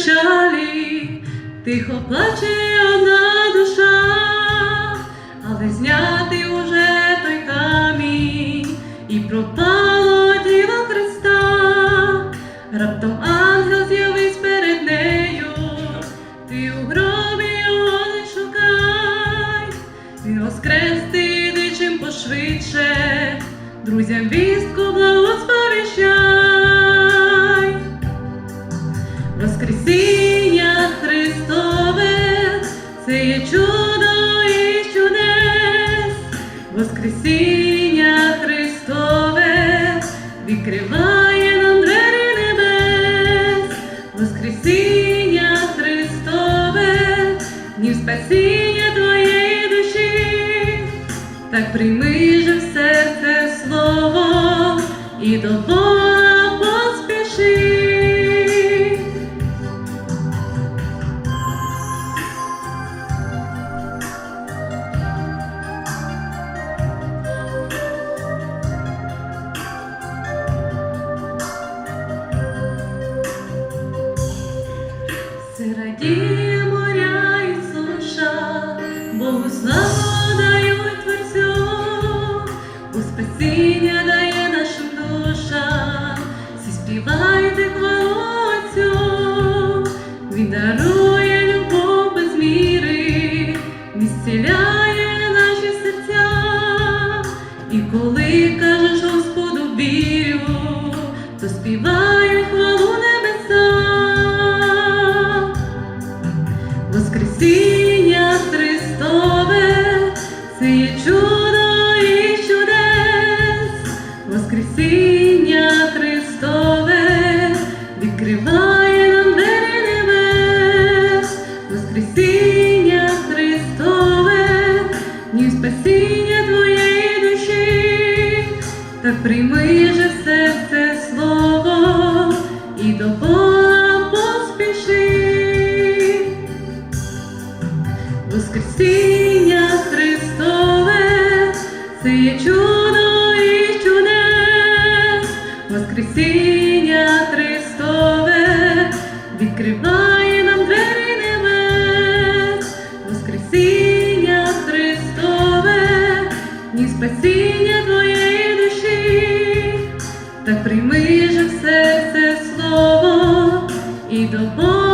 Печалі, тихо плаче одна душа, але знятий уже той камінь, і пропало тіло Христа. Раптом ангел з'явись перед нею, ти у гробі його не шукай, він воскрес ти йди чим пошвидше, друзям вістку Воскресіння Христове, це є чудо і чудес, Воскресіння Христове, відкриває нам двері небес, Воскресіння Христове, днів спасіння твоєї душі, так прийми же в серце слово і до Бога Все радіє моря і суша, Богу славу творцю, у дає нашим душам, всі співайте хвалу Отцю, Він дарує любов без міри, Він наші серця, і коли чудо і чудес, Воскресіння Христове, відкриває нам двері небес, Воскресіння Христове, ні спасіння твоєї душі, так прийми же це є чудо і чудес, Воскресіння Христове, відкриває нам двері небес, Воскресіння Христове, ні спасіння твоєї душі, так прийми же в серце слово і до Бога.